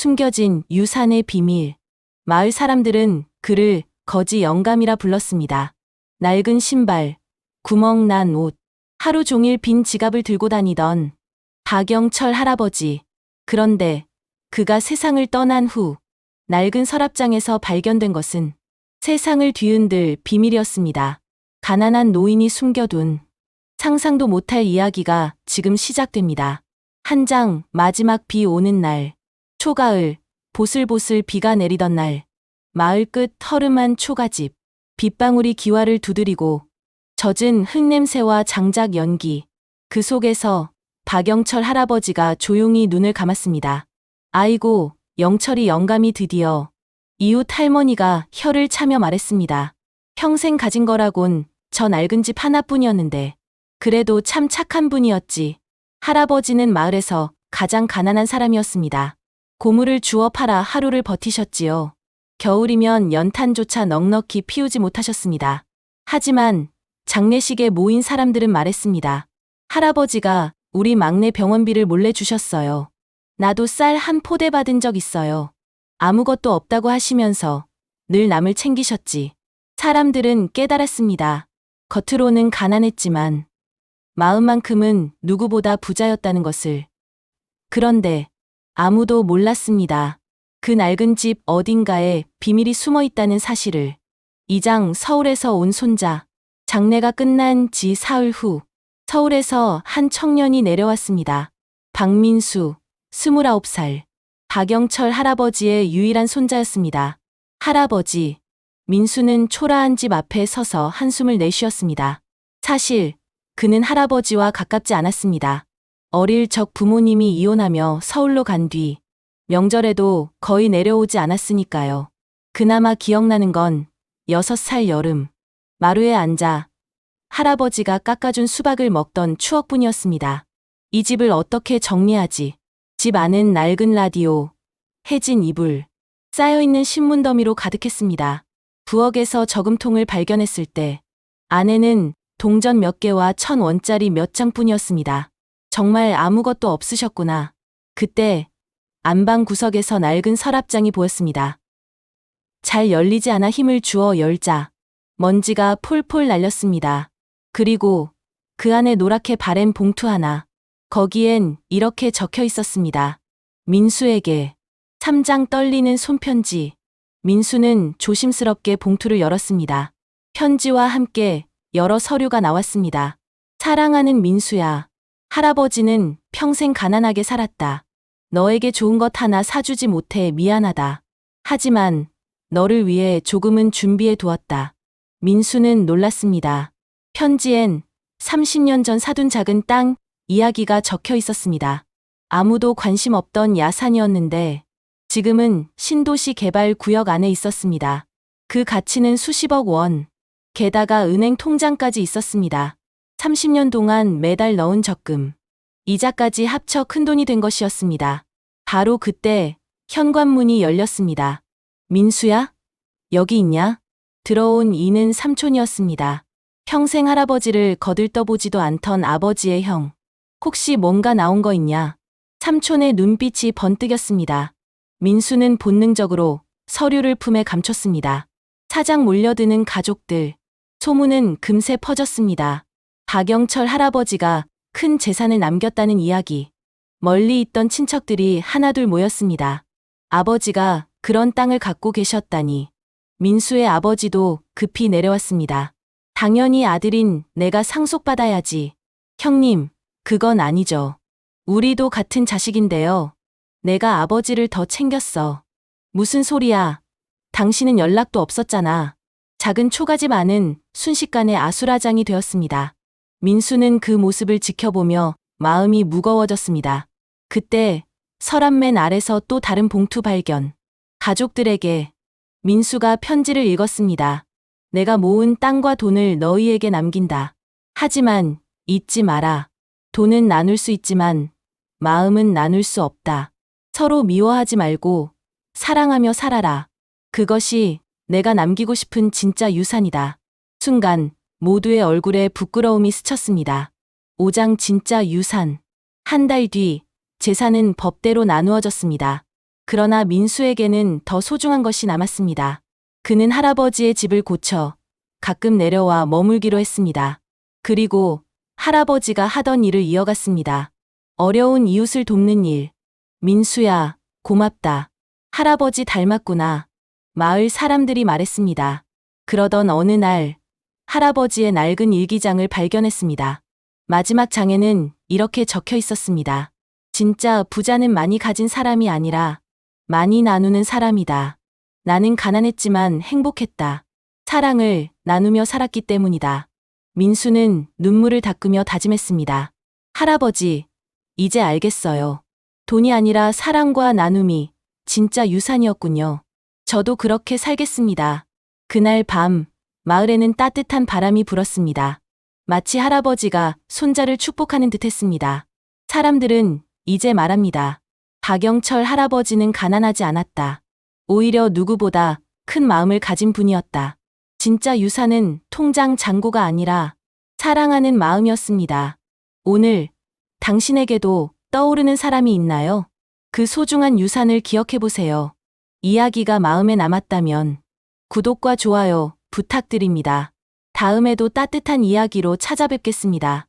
숨겨진 유산의 비밀. 마을 사람들은 그를 거지 영감이라 불렀습니다. 낡은 신발, 구멍 난 옷, 하루 종일 빈 지갑을 들고 다니던 박영철 할아버지. 그런데 그가 세상을 떠난 후 낡은 서랍장에서 발견된 것은 세상을 뒤흔들 비밀이었습니다. 가난한 노인이 숨겨둔 상상도 못할 이야기가 지금 시작됩니다. 한 장 마지막 비 오는 날, 초가을, 보슬보슬 비가 내리던 날, 마을 끝 허름한 초가집, 빗방울이 기와를 두드리고 젖은 흙냄새와 장작 연기, 그 속에서 박영철 할아버지가 조용히 눈을 감았습니다. 아이고, 영철이 영감이 드디어 이웃 할머니가 혀를 차며 말했습니다. 평생 가진 거라곤 저 낡은 집 하나뿐이었는데 그래도 참 착한 분이었지. 할아버지는 마을에서 가장 가난한 사람이었습니다. 고물을 주워 팔아 하루를 버티셨지요. 겨울이면 연탄조차 넉넉히 피우지 못하셨습니다. 하지만 장례식에 모인 사람들은 말했습니다. 할아버지가 우리 막내 병원비를 몰래 주셨어요. 나도 쌀 한 포대 받은 적 있어요. 아무것도 없다고 하시면서 늘 남을 챙기셨지. 사람들은 깨달았습니다. 겉으로는 가난했지만 마음만큼은 누구보다 부자였다는 것을. 그런데 아무도 몰랐습니다. 그 낡은 집 어딘가에 비밀이 숨어 있다는 사실을. 이장 서울에서 온 손자. 장례가 끝난 지 사흘 후 서울에서 한 청년이 내려왔습니다. 박민수, 29살. 박영철 할아버지의 유일한 손자였습니다. 할아버지. 민수는 초라한 집 앞에 서서 한숨을 내쉬었습니다. 사실 그는 할아버지와 가깝지 않았습니다. 어릴 적 부모님이 이혼하며 서울로 간 뒤 명절에도 거의 내려오지 않았으니까요. 그나마 기억나는 건 여섯 살 여름 마루에 앉아 할아버지가 깎아준 수박을 먹던 추억뿐이었습니다. 이 집을 어떻게 정리하지? 집 안은 낡은 라디오, 해진 이불, 쌓여있는 신문 더미로 가득했습니다. 부엌에서 저금통을 발견했을 때 안에는 동전 몇 개와 천 원짜리 몇 장뿐이었습니다. 정말 아무것도 없으셨구나. 그때 안방 구석에서 낡은 서랍장이 보였습니다. 잘 열리지 않아 힘을 주어 열자 먼지가 폴폴 날렸습니다. 그리고 그 안에 노랗게 바랜 봉투 하나. 거기엔 이렇게 적혀 있었습니다. 민수에게 3장 떨리는 손편지. 민수는 조심스럽게 봉투를 열었습니다. 편지와 함께 여러 서류가 나왔습니다. 사랑하는 민수야. 할아버지는 평생 가난하게 살았다. 너에게 좋은 것 하나 사주지 못해 미안하다. 하지만 너를 위해 조금은 준비해 두었다. 민수는 놀랐습니다. 편지엔 30년 전 사둔 작은 땅 이야기가 적혀 있었습니다. 아무도 관심 없던 야산이었는데 지금은 신도시 개발 구역 안에 있었습니다. 그 가치는 수십억 원. 게다가 은행 통장까지 있었습니다. 30년 동안 매달 넣은 적금. 이자까지 합쳐 큰돈이 된 것이었습니다. 바로 그때 현관문이 열렸습니다. 민수야? 여기 있냐? 들어온 이는 삼촌이었습니다. 평생 할아버지를 거들떠보지도 않던 아버지의 형. 혹시 뭔가 나온 거 있냐? 삼촌의 눈빛이 번뜩였습니다. 민수는 본능적으로 서류를 품에 감췄습니다. 사장 몰려드는 가족들. 소문은 금세 퍼졌습니다. 박영철 할아버지가 큰 재산을 남겼다는 이야기. 멀리 있던 친척들이 하나둘 모였습니다. 아버지가 그런 땅을 갖고 계셨다니. 민수의 아버지도 급히 내려왔습니다. 당연히 아들인 내가 상속받아야지. 형님, 그건 아니죠. 우리도 같은 자식인데요. 내가 아버지를 더 챙겼어. 무슨 소리야. 당신은 연락도 없었잖아. 작은 초가집 안은 순식간에 아수라장이 되었습니다. 민수는 그 모습을 지켜보며 마음이 무거워졌습니다. 그때 서랍맨 아래서 또 다른 봉투 발견. 가족들에게 민수가 편지를 읽었습니다. 내가 모은 땅과 돈을 너희에게 남긴다. 하지만 잊지 마라. 돈은 나눌 수 있지만 마음은 나눌 수 없다. 서로 미워하지 말고 사랑하며 살아라. 그것이 내가 남기고 싶은 진짜 유산이다. 순간 모두의 얼굴에 부끄러움이 스쳤습니다. 오장 진짜 유산. 한 달 뒤 재산은 법대로 나누어졌습니다. 그러나 민수에게는 더 소중한 것이 남았습니다. 그는 할아버지의 집을 고쳐 가끔 내려와 머물기로 했습니다. 그리고 할아버지가 하던 일을 이어갔습니다. 어려운 이웃을 돕는 일. 민수야, 고맙다. 할아버지 닮았구나. 마을 사람들이 말했습니다. 그러던 어느 날, 할아버지의 낡은 일기장을 발견했습니다. 마지막 장에는 이렇게 적혀 있었습니다. 진짜 부자는 많이 가진 사람이 아니라 많이 나누는 사람이다. 나는 가난했지만 행복했다. 사랑을 나누며 살았기 때문이다. 민수는 눈물을 닦으며 다짐했습니다. 할아버지, 이제 알겠어요. 돈이 아니라 사랑과 나눔이 진짜 유산이었군요. 저도 그렇게 살겠습니다. 그날 밤, 마을에는 따뜻한 바람이 불었습니다. 마치 할아버지가 손자를 축복하는 듯 했습니다. 사람들은 이제 말합니다. 박영철 할아버지는 가난하지 않았다. 오히려 누구보다 큰 마음을 가진 분이었다. 진짜 유산은 통장 잔고가 아니라 사랑하는 마음이었습니다. 오늘 당신에게도 떠오르는 사람이 있나요? 그 소중한 유산을 기억해 보세요. 이야기가 마음에 남았다면 구독과 좋아요 부탁드립니다. 다음에도 따뜻한 이야기로 찾아뵙겠습니다.